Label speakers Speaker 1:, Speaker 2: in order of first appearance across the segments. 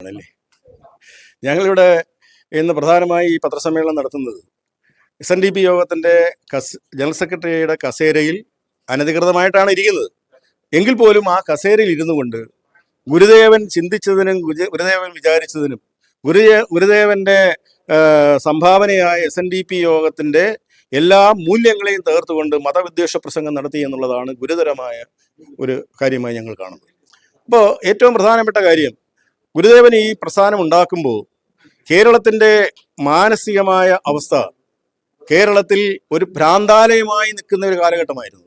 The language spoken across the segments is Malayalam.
Speaker 1: ആണല്ലേ? ഞങ്ങളിവിടെ ഇന്ന് പ്രധാനമായി ഈ പത്രസമ്മേളനം നടത്തുന്നത് എസ് എൻ ഡി പി യോഗത്തിന്റെ കസ് ജനറൽ സെക്രട്ടറിയുടെ കസേരയിൽ അനധികൃതമായിട്ടാണ് ഇരിക്കുന്നത്. എങ്കിൽ പോലും ആ കസേരയിൽ ഇരുന്നു കൊണ്ട് ഗുരുദേവൻ ചിന്തിച്ചതിനും ഗുരുദേവൻ വിചാരിച്ചതിനും ഗുരുദേ ഗുരുദേവന്റെ ആ, സംഭാവനയായ എസ് എൻ ഡി പി യോഗത്തിന്റെ എല്ലാ മൂല്യങ്ങളെയും തകർത്തുകൊണ്ട് മതവിദ്വേഷ പ്രസംഗം നടത്തി എന്നുള്ളതാണ് ഗുരുതരമായ ഒരു കാര്യമായി ഞങ്ങൾ കാണുന്നത്. അപ്പോൾ ഏറ്റവും പ്രധാനപ്പെട്ട കാര്യം ഗുരുദേവൻ ഈ പ്രസ്ഥാനം ഉണ്ടാക്കുമ്പോൾ കേരളത്തിന്റെ മാനസികമായ അവസ്ഥ കേരളത്തിൽ ഒരു ഭ്രാന്താലയമായി നിൽക്കുന്ന ഒരു കാലഘട്ടമായിരുന്നു.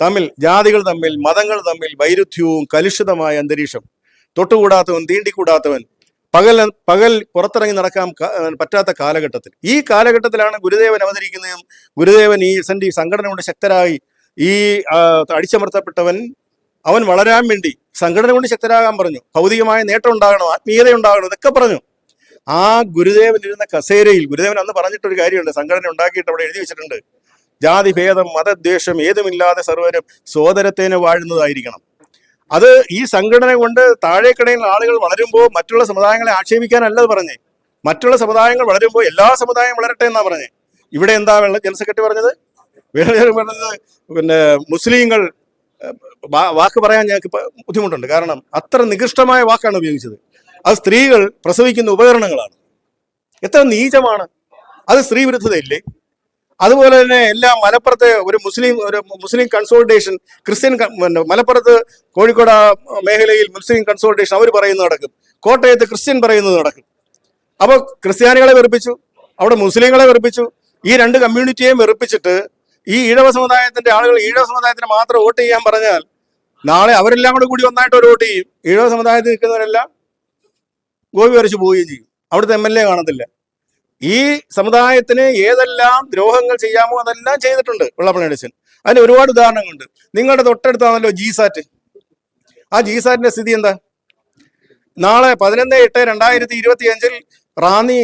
Speaker 1: തമ്മിൽ ജാതികൾ തമ്മിൽ മതങ്ങൾ തമ്മിൽ വൈരുദ്ധ്യവും കലുഷിതമായ അന്തരീക്ഷം. തൊട്ടുകൂടാത്തവൻ തീണ്ടിക്കൂടാത്തവൻ പകൽ പകൽ പുറത്തിറങ്ങി നടക്കാൻ പറ്റാത്ത കാലഘട്ടത്തിൽ. ഈ കാലഘട്ടത്തിലാണ് ഗുരുദേവൻ അവതരിക്കുന്നതും ഗുരുദേവൻ ഈ എസ് എൻ ഡി സംഘടന കൊണ്ട് ശക്തരായി ഈ അടിച്ചമർത്തപ്പെട്ടവൻ അവൻ വളരാൻ വേണ്ടി സംഘടന കൊണ്ട് ശക്തരാകാൻ പറഞ്ഞു. ഭൗതികമായ നേട്ടം ഉണ്ടാകണം ആത്മീയത ഉണ്ടാകണം ഇതൊക്കെ പറഞ്ഞു. ആ ഗുരുദേവൻ ഇരുന്ന കസേരയിൽ ഗുരുദേവൻ അന്ന് പറഞ്ഞിട്ടൊരു കാര്യമുണ്ട് സംഘടന ഉണ്ടാക്കിയിട്ട് അവിടെ എഴുതി വെച്ചിട്ടുണ്ട്. ജാതി ഭേദം മതദ്വേഷം ഏതുമില്ലാതെ സർവരും സോദരത്തേന് വാഴുന്നതായിരിക്കണം. അത് ഈ സംഘടന കൊണ്ട് താഴേക്കിടയിൽ ആളുകൾ വളരുമ്പോൾ മറ്റുള്ള സമുദായങ്ങളെ ആക്ഷേപിക്കാനല്ല പറഞ്ഞേ. മറ്റുള്ള സമുദായങ്ങൾ വളരുമ്പോൾ എല്ലാ സമുദായവും വളരട്ടെ എന്നാ പറഞ്ഞേ. ഇവിടെ എന്താ വെള്ള ജനറൽ സെക്രട്ടറി പറഞ്ഞത്? പറഞ്ഞത്? പിന്നെ മുസ്ലിങ്ങൾ വാക്ക് പറയാൻ ഞങ്ങൾക്ക് ബുദ്ധിമുട്ടുണ്ട്. കാരണം അത്ര നികൃഷ്ടമായ വാക്കാണ് ഉപയോഗിച്ചത്. അത് സ്ത്രീകൾ പ്രസവിക്കുന്ന ഉപകരണങ്ങളാണ്. എത്ര നീചമാണ്. അത് സ്ത്രീ വിരുദ്ധതയില്ലേ? അതുപോലെ തന്നെ എല്ലാ മലപ്പുറത്തെ ഒരു മുസ്ലിം ഒരു മുസ്ലിം കൺസോൾട്ടേഷൻ ക്രിസ്ത്യൻ മലപ്പുറത്ത് കോഴിക്കോട് മേഖലയിൽ മുസ്ലിം കൺസോൾട്ടേഷൻ അവർ പറയുന്നത് നടക്കും. കോട്ടയത്ത് ക്രിസ്ത്യൻ പറയുന്നത് നടക്കും. അപ്പോൾ ക്രിസ്ത്യാനികളെ വെറുപ്പിച്ചു. അവിടെ മുസ്ലിങ്ങളെ വെറുപ്പിച്ചു. ഈ രണ്ട് കമ്മ്യൂണിറ്റിയെയും വെറുപ്പിച്ചിട്ട് ഈ ഈഴവ സമുദായത്തിന്റെ ആളുകൾ ഈഴവ സമുദായത്തിന് മാത്രം വോട്ട് ചെയ്യാൻ പറഞ്ഞാൽ നാളെ അവരെല്ലാം കൂടെ കൂടി ഒന്നായിട്ട് ഒരു വോട്ട് ചെയ്യും. ഈഴവ സമുദായത്തിൽ നിൽക്കുന്നവരെല്ലാം ഗോപി വരച്ച് പോവുകയും ചെയ്യും. അവിടുത്തെ എം എൽ എ കാണത്തില്ല. ഈ സമുദായത്തിന് ഏതെല്ലാം ദ്രോഹങ്ങൾ ചെയ്യാമോ അതെല്ലാം ചെയ്തിട്ടുണ്ട് വെള്ളപ്പണിയടച്ചൻ അതിന് ഒരുപാട് ഉദാഹരണങ്ങളുണ്ട്. നിങ്ങളുടെ തൊട്ടടുത്താണല്ലോ ജി സാറ്റ് ആ ജി സാറ്റിന്റെ സ്ഥിതി എന്താ? നാളെ പതിനൊന്ന് എട്ട് രണ്ടായിരത്തി ഇരുപത്തി അഞ്ചിൽ റാന്നി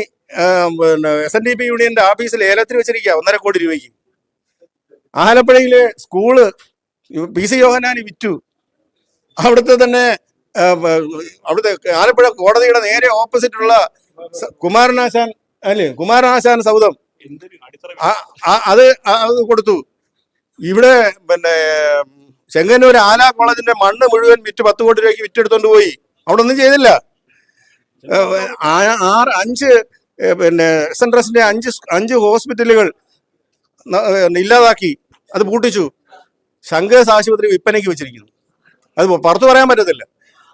Speaker 1: പിന്നെ എസ് എൻ ഡി പി യൂണിയന്റെ ഓഫീസിൽ ഏലത്തിന് വെച്ചിരിക്കുക ഒന്നര കോടി രൂപയ്ക്ക്. ആലപ്പുഴയിലെ സ്കൂൾ പി സി യോഹനാനി വിറ്റു. അവിടുത്തെ തന്നെ അവിടുത്തെ ആലപ്പുഴ കോടതിയുടെ നേരെ ഓപ്പോസിറ്റുള്ള കുമാരനാശാൻ അല്ലേ കുമാരനാശാൻ സൗധം. ആ- അത് അത് കൊടുത്തു. ഇവിടെ പിന്നെ ചെങ്ങന്നൂർ ആല കോളേജിന്റെ മണ്ണ് മുഴുവൻ വിറ്റ് പത്ത് കോടി രൂപയ്ക്ക് വിറ്റെടുത്തോണ്ട് പോയി. അവിടെ ഒന്നും ചെയ്തില്ല. ആറ് അഞ്ച് പിന്നെ എസ് എൻ ട്രസ്റ്റിന്റെ അഞ്ച് അഞ്ച് ഹോസ്പിറ്റലുകൾ ഇല്ലാതാക്കി. അത് പൂട്ടിച്ചു. ശങ്കേഴ്സ് ആശുപത്രി വിൽപ്പനയ്ക്ക് വെച്ചിരിക്കുന്നു. അത് പുറത്തു പറയാൻ പറ്റത്തില്ല.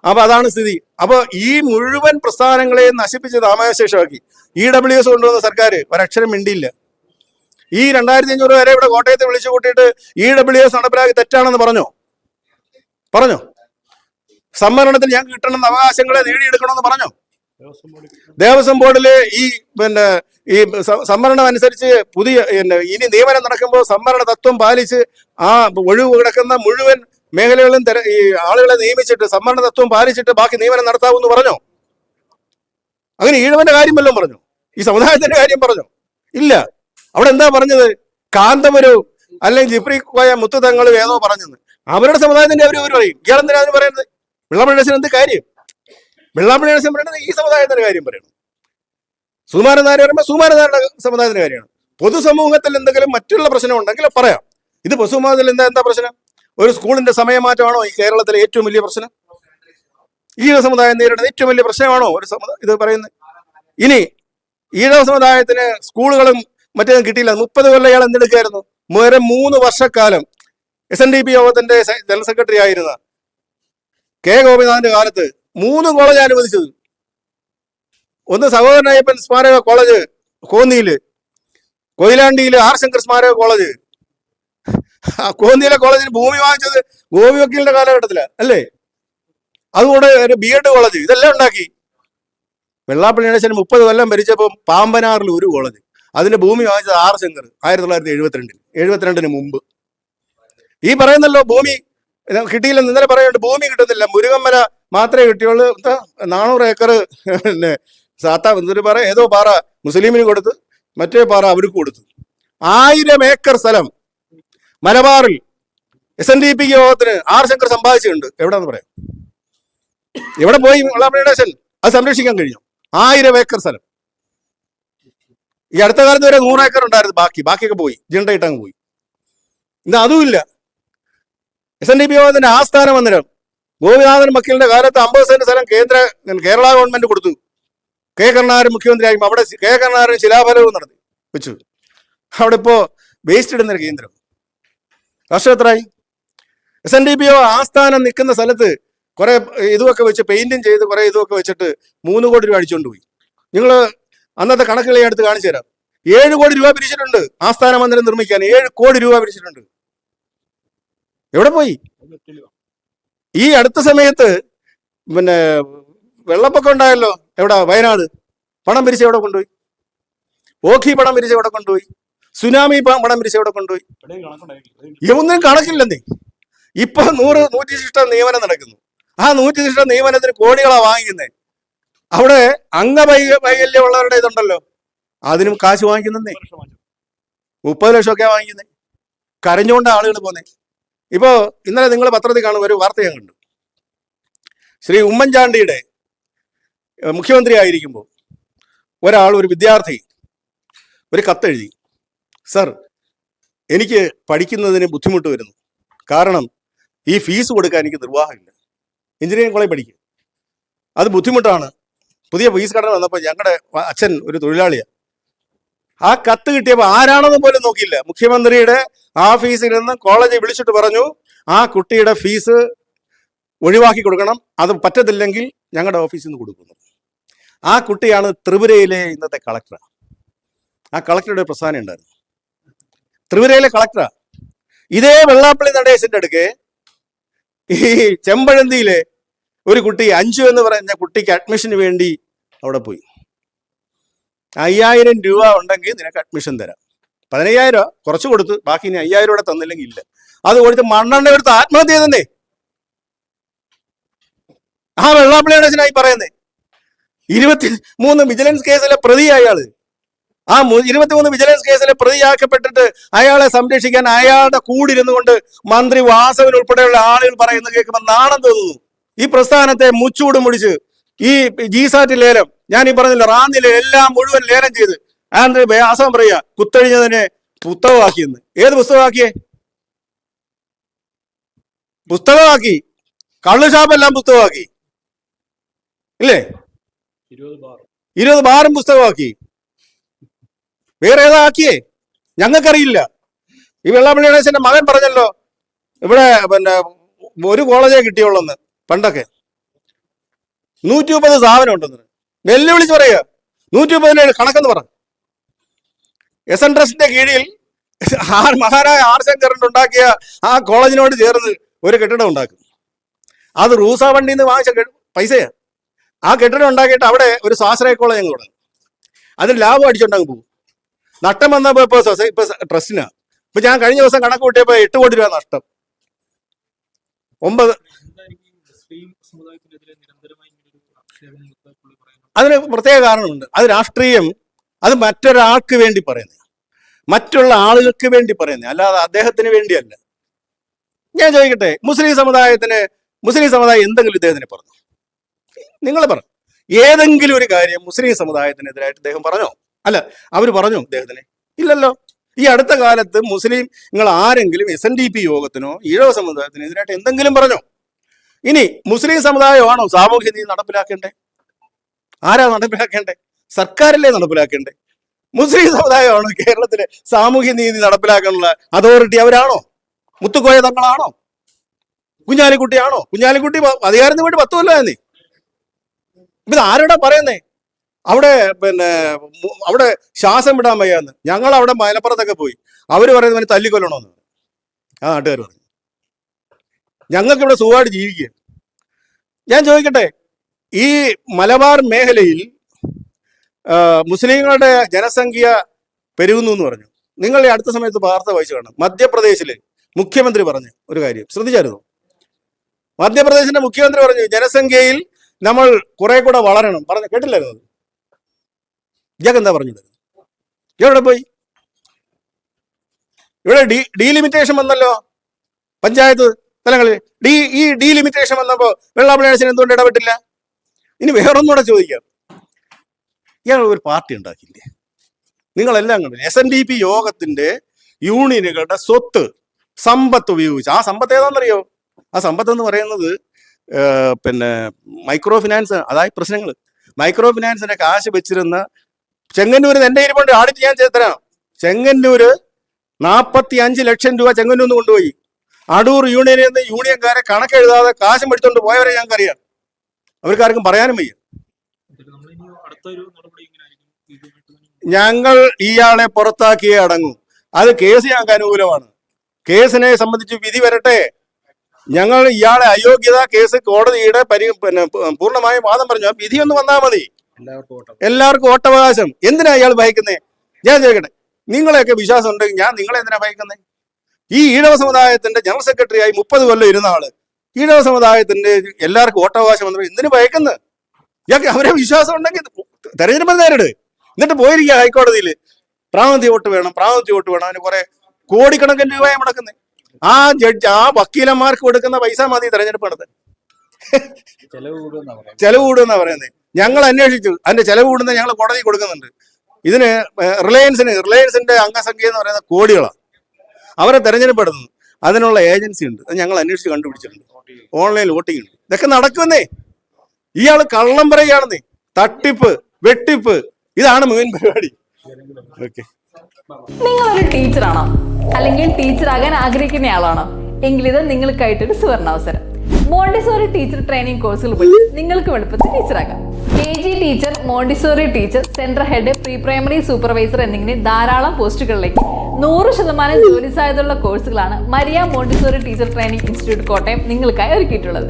Speaker 1: അപ്പൊ അതാണ് സ്ഥിതി. അപ്പൊ ഈ മുഴുവൻ പ്രസ്ഥാനങ്ങളെയും നശിപ്പിച്ച് താമസശേഷമാക്കി ഇ ഡബ്ല്യു എസ് കൊണ്ടുവന്ന സർക്കാർ ഒരക്ഷരം മിണ്ടിയില്ല. ഈ രണ്ടായിരത്തി അഞ്ഞൂറ് വരെ ഇവിടെ കോട്ടയത്തെ വിളിച്ചു കൂട്ടിയിട്ട് ഇ ഡബ്ല്യു എസ് നടപ്പിലാക്കി തെറ്റാണെന്ന് പറഞ്ഞോ? പറഞ്ഞോ? സംവരണത്തിൽ ഞാൻ കിട്ടണമെന്ന അവകാശങ്ങളെ നേടിയെടുക്കണമെന്ന് പറഞ്ഞോ? ദേവസ്വം ബോർഡിൽ ഈ പിന്നെ ഈ സംവരണം അനുസരിച്ച് പുതിയ ഇനി നിയമനം നടക്കുമ്പോൾ സംവരണ തത്വം പാലിച്ച് ആ ഒഴിവ് കിടക്കുന്ന മുഴുവൻ മേഖലകളിലും തെര ഈ ആളുകളെ നിയമിച്ചിട്ട് സംവരണ തത്വം പാലിച്ചിട്ട് ബാക്കി നിയമനം നടത്താവൂന്ന് പറഞ്ഞോ? അങ്ങനെ ഈഴവന്റെ കാര്യം വല്ലതും പറഞ്ഞു? ഈ സമുദായത്തിന്റെ കാര്യം പറഞ്ഞു? ഇല്ല. അവിടെ എന്താ പറഞ്ഞത്? കാന്തമൊരു അല്ലെങ്കിൽ ജിഫ്രി കോയ മുത്തുതങ്ങളും ഏതോ പറഞ്ഞത് അവരുടെ സമുദായത്തിന്റെ അവർ അവർ പറയും. ഇയാളെന്തിനാ അതിന് പറയുന്നത്? വെള്ളപ്പള്ളി എന്ത് കാര്യം? നരസിംഹൻ പറയുന്നത് ഈ സമുദായത്തിന്റെ കാര്യം പറയണം. സുമാരൻ നായർ പറയുമ്പോൾ സുമാരനാരുടെ സമുദായത്തിന്റെ കാര്യമാണ്. പൊതുസമൂഹത്തിൽ എന്തെങ്കിലും മറ്റുള്ള പ്രശ്നം ഉണ്ടെങ്കിൽ പറയാം. ഇത് പൊതുസമൂഹത്തിൽ എന്താ എന്താ പ്രശ്നം? ഒരു സ്കൂളിന്റെ സമയമാറ്റമാണോ ഈ കേരളത്തിലെ ഏറ്റവും വലിയ പ്രശ്നം? ഈഴവ സമുദായം നേരിടുന്ന ഏറ്റവും വലിയ പ്രശ്നമാണോ ഒരു സമുദായം ഇത് പറയുന്നത്? ഇനി ഈഴവ സമുദായത്തിന് സ്കൂളുകളും മറ്റേതും കിട്ടിയില്ല. മുപ്പത് കൊല്ലം ഇയാൾ എന്തെടുക്കായിരുന്നു? വേറെ മൂന്ന് വർഷക്കാലം എസ് എൻ ഡി പി യോഗത്തിന്റെ ജനറൽ സെക്രട്ടറി ആയിരുന്ന കെ ഗോപിനാഥന്റെ കാലത്ത് മൂന്ന് കോളേജ് അനുവദിച്ചത്. ഒന്ന് സഹോദരനയ്യപ്പൻ സ്മാരക കോളേജ് കോന്നിയിൽ കൊയിലാണ്ടിയിൽ ആർ ശങ്കർ സ്മാരക കോളേജ് കോന്നിയിലെ കോളേജിന് ഭൂമി വാങ്ങിച്ചത് ഗോപി വക്കീലിന്റെ കാലഘട്ടത്തിൽ അല്ലേ? അതുകൂടെ ഒരു ബി എഡ് കോളേജ് ഇതെല്ലാം ഉണ്ടാക്കി. വെള്ളാപ്പള്ളി ഗണേശൻ മുപ്പത് കൊല്ലം ഭരിച്ചപ്പോൾ പാമ്പനാറിൽ ഒരു കോളേജ് അതിന്റെ ഭൂമി വാങ്ങിച്ചത് ആർ ശങ്കർ ആയിരത്തി തൊള്ളായിരത്തി എഴുപത്തിരണ്ടിൽ. എഴുപത്തിരണ്ടിന് മുമ്പ്. ഈ പറയുന്നല്ലോ ഭൂമി കിട്ടിയില്ലെന്ന് ഇന്നലെ പറയുന്നുണ്ട് ഭൂമി കിട്ടുന്നില്ല. മുരുകമ്മല മാത്രമേ കിട്ടിയുള്ളൂ. എന്താ നാനൂറ് ഏക്കർ പിന്നെ സാത്താ എന്തൊരു പാറ ഏതോ പാറ മുസ്ലിമിന് കൊടുത്ത് മറ്റേ പാറ അവർക്ക് കൊടുത്തു. ആയിരം ഏക്കർ സ്ഥലം മലബാറിൽ എസ് എൻ ഡി പി യോഗത്തിന് ആർ ശങ്കർ സമ്പാദിച്ചിട്ടുണ്ട് എവിടെന്ന് പറയാം. എവിടെ പോയി വെള്ളാപ്പള്ളി ഗണേശൻ അത് സംരക്ഷിക്കാൻ കഴിഞ്ഞു. ആയിരം ഏക്കർ സ്ഥലം. ഈ അടുത്ത കാലത്ത് വരെ നൂറ് ഏക്കർ ഉണ്ടായിരുന്നു ബാക്കി. ബാക്കിയൊക്കെ പോയി. ജിണ്ടയിട്ട് അങ്ങ് പോയി. ഇന്ന് അതുമില്ല എസ് എൻ ഡി പി യോഗത്തിന്റെ ആസ്ഥാന മന്ദിരം ഗോപിനാഥൻ വക്കീലിന്റെ കാലത്ത് അമ്പത് സെന്റ് സ്ഥലം കേന്ദ്ര കേരള ഗവൺമെന്റ് കൊടുത്തു. കെ കരുണാകരൻ മുഖ്യമന്ത്രിയായി അവിടെ കെ കരുണാകരൻ ശിലാഫലവും നടത്തി. വെച്ചു. അവിടെ ഇപ്പോ വേസ്റ്റ് ഇടുന്നൊരു കേന്ദ്രം. വർഷം എത്രയായി? എസ് എൻ ഡി പി ഒ ആസ്ഥാനം നിൽക്കുന്ന സ്ഥലത്ത് കുറെ ഇതുമൊക്കെ വെച്ച് പെയിന്റും ചെയ്ത് കുറെ ഇതുമൊക്കെ വെച്ചിട്ട് മൂന്ന് കോടി രൂപ അടിച്ചുകൊണ്ട് പോയി. നിങ്ങൾ അന്നത്തെ കണക്കുകളെ എടുത്ത് കാണിച്ചു തരാം. ഏഴ് കോടി രൂപ പിരിച്ചിട്ടുണ്ട് ആസ്ഥാന മന്ദിരം നിർമ്മിക്കാൻ. ഏഴ് കോടി രൂപ പിരിച്ചിട്ടുണ്ട്. എവിടെ പോയി? ഈ അടുത്ത സമയത്ത് പിന്നെ വെള്ളപ്പൊക്കം ഉണ്ടായല്ലോ. എവിടെ? വയനാട്. പണം പിരിച്ച് എവിടെ കൊണ്ടുപോയി? ഓഖി പണം പിരിച്ച് എവിടെ കൊണ്ടുപോയി? സുനാമി ഇപ്പൊ പണം പിരിച്ച് എവിടെ കൊണ്ടുപോയി? ഒന്നും കണക്കില്ലെന്നേ. ഇപ്പൊ നൂറ് നൂറ്റി ശിഷ്ട നിയമനം നടക്കുന്നു. ആ നൂറ്റി ശിഷ്ട നിയമനത്തിന് കോടികളാ വാങ്ങിക്കുന്നേ. അവിടെ അംഗവൈ വൈകല്യമുള്ളവരുടെ ഇതുണ്ടല്ലോ. അതിനും കാശ് വാങ്ങിക്കുന്നേ. മുപ്പത് ലക്ഷമൊക്കെ വാങ്ങിക്കുന്നേ. കരഞ്ഞുകൊണ്ട് ആളുകൾ പോന്നെ. ഇപ്പോ ഇന്നലെ നിങ്ങൾ പത്രത്തിൽ കാണുന്ന ഒരു വാർത്ത ഞാൻ കണ്ടു. ശ്രീ ഉമ്മൻചാണ്ടിയുടെ മുഖ്യമന്ത്രി ആയിരിക്കുമ്പോൾ ഒരാൾ ഒരു വിദ്യാർത്ഥി ഒരു കത്തെഴുതി. സർ എനിക്ക് പഠിക്കുന്നതിന് ബുദ്ധിമുട്ട് വരുന്നു. കാരണം ഈ ഫീസ് കൊടുക്കാൻ എനിക്ക് നിർവാഹമില്ല. എഞ്ചിനീയറിംഗ് കോളേജ് പഠിക്കും. അത് ബുദ്ധിമുട്ടാണ്. പുതിയ ഫീസ് കടന വന്നപ്പോൾ ഞങ്ങളുടെ അച്ഛൻ ഒരു തൊഴിലാളിയാണ് ആ കത്ത് കിട്ടിയപ്പോൾ ആരാണെന്ന് പോലും നോക്കിയില്ല. മുഖ്യമന്ത്രിയുടെ ഓഫീസിൽ നിന്ന് കോളേജിൽ വിളിച്ചിട്ട് പറഞ്ഞു ആ കുട്ടിയുടെ ഫീസ് ഒഴിവാക്കി കൊടുക്കണം. അത് പറ്റത്തില്ലെങ്കിൽ ഞങ്ങളുടെ ഓഫീസിൽ നിന്ന് കൊടുക്കുന്നു. ആ കുട്ടിയാണ് ത്രിപുരയിലെ ഇന്നത്തെ കളക്ടർ ആ കളക്ടറുടെ പ്രസ്ഥാനം ഉണ്ടായിരുന്നു. ത്രിപുരയിലെ കളക്ടറാ ഇതേ വെള്ളാപ്പള്ളി നടേശന്റെ അടുക്ക് ഈ ചെമ്പഴന്തിയിലെ ഒരു കുട്ടി അഞ്ചു എന്ന് പറയുന്ന കുട്ടിക്ക് അഡ്മിഷന് വേണ്ടി അവിടെ പോയി. അയ്യായിരം രൂപ ഉണ്ടെങ്കിൽ നിനക്ക് അഡ്മിഷൻ തരാം. പതിനയ്യായിരം കുറച്ച് കൊടുത്ത് ബാക്കി ഇനി അയ്യായിരം രൂപ തന്നില്ലെങ്കിൽ ഇല്ല. അത് കൊടുത്ത് മണ്ണെണ്ണ എടുത്ത് ആത്മഹത്യ ചെയ്തേ ആ വെള്ളാപ്പള്ളി നടേശനായി പറയുന്നേ. ഇരുപത്തി മൂന്ന് വിജിലൻസ് കേസിലെ പ്രതിയായ അയാൾ ആ ഇരുപത്തിമൂന്ന് വിജിലൻസ് കേസിലെ പ്രതിയാക്കപ്പെട്ടിട്ട് അയാളെ സംരക്ഷിക്കാൻ അയാളുടെ കൂടിരുന്നു കൊണ്ട് മന്ത്രി വാസവൻ ഉൾപ്പെടെയുള്ള ആളുകൾ പറയുന്നത് കേൾക്കുമ്പോൾ നാണം തോന്നുന്നു. ഈ പ്രസ്ഥാനത്തെ മുച്ചൂട് മുടിച്ച് ഈ ജിസാറ്റ് ലേലം ഞാൻ ഈ പറഞ്ഞില്ല റാന്നിലെ എല്ലാം മുഴുവൻ ലേലം ചെയ്ത്. ആന്ധ്ര വ്യാസം പറയുക കുത്തഴിഞ്ഞതിനെ പുസ്തകമാക്കിയെന്ന്. ഏത് പുസ്തകമാക്കിയേ? പുസ്തകമാക്കി. കള്ളുഷാപ്പെല്ലാം പുസ്തകമാക്കി. ഇല്ലേ? ഇരുപത് ബാറും പുസ്തകമാക്കി. വേറെ ഏതാ ആക്കിയേ ഞങ്ങൾക്കറിയില്ല. ഈ വെള്ളാപ്പള്ളി ഗണേശന്റെ മകൻ പറഞ്ഞല്ലോ ഇവിടെ പിന്നെ ഒരു കോളേജേ കിട്ടിയുള്ളെന്ന് പണ്ടൊക്കെ. നൂറ്റി മുപ്പത് സ്ഥാപനം ഉണ്ടെന്ന് വെല്ലുവിളിച്ച് പറയുക. നൂറ്റി മുപ്പതിന് കണക്കെന്ന് പറഞ്ഞു. എസ് എൻ ട്രസ്റ്റിന്റെ കീഴിൽ ആർ മഹാനായ ആർ ശങ്കറിന്റെ ഉണ്ടാക്കിയ ആ കോളേജിനോട് ചേർന്ന് ഒരു കെട്ടിടം ഉണ്ടാക്കും. അത് റൂസ വണ്ടിയിൽ നിന്ന് വാങ്ങിച്ച പൈസയാണ് പൈസയാ. ആ കെട്ടിടം ഉണ്ടാക്കിയിട്ട് അവിടെ ഒരു സ്വാശ്രയ കോളേജ് അങ്ങ് തുടങ്ങും. അതിന് ലാഭം അടിച്ചുണ്ടാകും പോകും. നഷ്ടം വന്നപ്പോ ഇപ്പൊ സൊസൈ- ഇപ്പൊ ട്രസ്റ്റിന്. ഇപ്പൊ ഞാൻ കഴിഞ്ഞ ദിവസം കണക്ക് കൂട്ടിയപ്പോ എട്ട് കോടി രൂപ നഷ്ടം. ഒമ്പത് അതിന് പ്രത്യേക കാരണമുണ്ട്. അത് രാഷ്ട്രീയം അത് മറ്റൊരാൾക്ക് വേണ്ടി പറയുന്നത്. മറ്റുള്ള ആളുകൾക്ക് വേണ്ടി പറയുന്നത്. അല്ലാതെ അദ്ദേഹത്തിന് വേണ്ടിയല്ല. ഞാൻ ചോദിക്കട്ടെ മുസ്ലിം സമുദായത്തിന് മുസ്ലിം സമുദായം എന്തെങ്കിലും ഇദ്ദേഹത്തിന് പറഞ്ഞു? നിങ്ങൾ പറഞ്ഞു ഏതെങ്കിലും ഒരു കാര്യം മുസ്ലിം സമുദായത്തിനെതിരായിട്ട് അദ്ദേഹം പറഞ്ഞോ? അല്ല അവർ പറഞ്ഞു അദ്ദേഹത്തിനെ ഇല്ലല്ലോ. ഈ അടുത്ത കാലത്ത് മുസ്ലിം നിങ്ങൾ ആരെങ്കിലും എസ് എൻ ഡി പി യോഗത്തിനോ ഈഴവ സമുദായത്തിനോ ഇതിനായിട്ട് എന്തെങ്കിലും പറഞ്ഞോ? ഇനി മുസ്ലിം സമുദായമാണോ സാമൂഹ്യ നീതി നടപ്പിലാക്കേണ്ടേ ആരാ നടപ്പിലാക്കേണ്ടേ സർക്കാരല്ലേ നടപ്പിലാക്കേണ്ടേ മുസ്ലിം സമുദായമാണോ കേരളത്തിലെ സാമൂഹ്യ നീതി നടപ്പിലാക്കാനുള്ള അതോറിറ്റി അവരാണോ? മുത്തുക്കോയ തങ്ങളാണോ? കുഞ്ഞാലിക്കുട്ടിയാണോ? കുഞ്ഞാലിക്കുട്ടി അധികാരത്തിന് വേണ്ടി പത്ത് നീ ഇത് ആരോടാ പറയുന്നേ? അവിടെ പിന്നെ അവിടെ ശ്വാസം വിടാൻ വയ്യാന്ന് ഞങ്ങൾ അവിടെ മലപ്പുറത്തൊക്കെ പോയി. അവർ പറയുന്നത് പറയുന്നവന് തല്ലിക്കൊല്ലണമെന്ന് ആ നാട്ടുകാർ പറഞ്ഞു. ഞങ്ങൾക്ക് ഇവിടെ സുഖമായിട്ട് ജീവിക്കുക ഞാൻ ചോദിക്കട്ടെ ഈ മലബാർ മേഖലയിൽ മുസ്ലിങ്ങളുടെ ജനസംഖ്യ പെരുകുന്നു എന്ന് പറഞ്ഞു. നിങ്ങൾ ഈ അടുത്ത സമയത്ത് വാർത്ത വായിച്ചു കാണും മധ്യപ്രദേശിൽ മുഖ്യമന്ത്രി പറഞ്ഞു ഒരു കാര്യം. ശ്രദ്ധിച്ചായിരുന്നു? മധ്യപ്രദേശിന്റെ മുഖ്യമന്ത്രി പറഞ്ഞു ജനസംഖ്യയിൽ നമ്മൾ കുറെ കൂടെ വളരണം. പറഞ്ഞു കേട്ടില്ലായിരുന്നു? ഇയാൾക്ക് എന്താ പറഞ്ഞത്? എവിടെ പോയി? ഇവിടെ ഡി ഡീലിമിറ്റേഷൻ വന്നല്ലോ പഞ്ചായത്ത് സ്ഥലങ്ങളിൽ ഡി ഈ ഡീലിമിറ്റേഷൻ വന്നപ്പോ വെള്ളാപ്പള്ളി ഗണേശൻ എന്തുകൊണ്ട് ഇടപെട്ടില്ല? ഇനി വേറൊന്നുകൂടെ ചോദിക്കാം. ഇയാൾ ഒരു പാർട്ടി ഉണ്ടാക്കില്ലേ നിങ്ങളെല്ലാം കണ്ടു എസ് എൻ ഡി പി യോഗത്തിന്റെ യൂണിയനുകളുടെ സ്വത്ത് സമ്പത്ത് ഉപയോഗിച്ച്. ആ സമ്പത്ത് ഏതാണെന്നറിയോ? ആ സമ്പത്ത് എന്ന് പറയുന്നത് പിന്നെ മൈക്രോ ഫിനാൻസ് അതായത് പ്രശ്നങ്ങൾ മൈക്രോ ഫിനാൻസിന്റെ കാശ് വെച്ചിരുന്ന ചെങ്ങന്നൂര് എന്റെ ഇരിപ്പുണ്ട് ആഡിറ്റ് ഞാൻ തരാം ചെങ്ങന്നൂര് നാൽപ്പത്തി അഞ്ച് ലക്ഷം രൂപ ചെങ്ങന്നൂർ നിന്ന് കൊണ്ടുപോയി. അടൂർ യൂണിയനിൽ നിന്ന് യൂണിയൻകാരെ കണക്കെഴുതാതെ കാശും എടുത്തുകൊണ്ട് പോയവരെ ഞങ്ങൾക്കറിയാം. അവർക്കാർക്കും പറയാനും വയ്യ. ഞങ്ങൾ ഇയാളെ പുറത്താക്കിയേ അടങ്ങൂ. അത് കേസ് ഞങ്ങൾക്ക് അനുകൂലമാണ്. കേസിനെ സംബന്ധിച്ച് വിധി വരട്ടെ. ഞങ്ങൾ ഇയാളെ അയോഗ്യത കേസ് കോടതിയുടെ പരി പിന്നെ പൂർണമായും വാദം പറഞ്ഞു വിധിയൊന്ന് വന്നാൽ മതി.
Speaker 2: എല്ലാവർക്കും
Speaker 1: ഓട്ടവകാശം വോട്ടവകാശം. എന്തിനാ അയാൾ ഭയക്കുന്നേ? ഞാൻ ചോദിക്കട്ടെ നിങ്ങളെയൊക്കെ വിശ്വാസം ഉണ്ടെങ്കിൽ ഞാൻ നിങ്ങളെ എന്തിനാ ഭയക്കുന്നേ? ഈ ഈഴവ സമുദായത്തിന്റെ ജനറൽ സെക്രട്ടറി ആയി മുപ്പത് കൊല്ലം ഇരുന്ന ആൾ ഈഴവ സമുദായത്തിന്റെ എല്ലാവർക്കും ഓട്ടവകാശം വന്നപ്പോൾ എന്തിനു ഭയക്കുന്നത് ഇയാൾക്ക് അവരെ വിശ്വാസം ഉണ്ടെങ്കിൽ തെരഞ്ഞെടുപ്പ് നേരിട്. എന്നിട്ട് പോയിരിക്കുക ഹൈക്കോടതിയിൽ പ്രാതിനിധ്യ വോട്ട് വേണം പ്രാതിനിധ്യ വോട്ട് വേണം. അതിന് കുറെ കോടിക്കണക്കിന് രൂപയെ മുടക്കുന്നത് ആ ജഡ്ജ് ആ വക്കീലന്മാർക്ക് കൊടുക്കുന്ന പൈസ മതി തെരഞ്ഞെടുപ്പ് നടത്താൻ.
Speaker 2: ചെലവ്
Speaker 1: കൂടുന്ന പറയുന്നത് ഞങ്ങൾ അന്വേഷിച്ചു. അതിന്റെ ചെലവ് കൂടുന്ന ഞങ്ങൾ കോടതി കൊടുക്കുന്നുണ്ട്. ഇതിന് റിലയൻസിന് റിലയൻസിന്റെ അംഗസംഖ്യ എന്ന് പറയുന്നത് കോടികളാണ് അവരെ തെരഞ്ഞെടുപ്പെടുന്നത് അതിനുള്ള ഏജൻസി ഉണ്ട്. അത് ഞങ്ങൾ അന്വേഷിച്ച് കണ്ടുപിടിച്ചിട്ടുണ്ട്. ഓൺലൈൻ വോട്ടിംഗ് ഉണ്ട്. ഇതൊക്കെ നടക്കുന്നേ ഇയാൾ കള്ളം പറയുകയാണെന്നേ. തട്ടിപ്പ് വെട്ടിപ്പ് ഇതാണ് മെയിൻ പരിപാടി. ഓക്കെ.
Speaker 3: നിങ്ങൾ ഒരു ടീച്ചറാണോ? അല്ലെങ്കിൽ ടീച്ചർ ആകാൻ ആഗ്രഹിക്കുന്ന ആളാണോ? എങ്കിൽ ഇത് നിങ്ങൾക്കായിട്ടൊരു സുവർണാവസരം. മോണ്ടിസോറി ടീച്ചർ ട്രെയിനിങ് കോഴ്സുകൾ പോയി നിങ്ങൾക്ക് എളുപ്പത്തിൽ ടീച്ചറാകാം. K G teacher Montessori teacher central head pre primary supervisor എന്നിങ്ങനെ ധാരാളം പോസ്റ്റുകളിലേക്ക് നൂറ് ശതമാനം ജോലി സാധ്യതയുള്ള കോഴ്സുകളാണ് Maria Montessori teacher training institute Kottayam നിങ്ങൾക്കായി ഒരുക്കിയിട്ടുള്ളത്.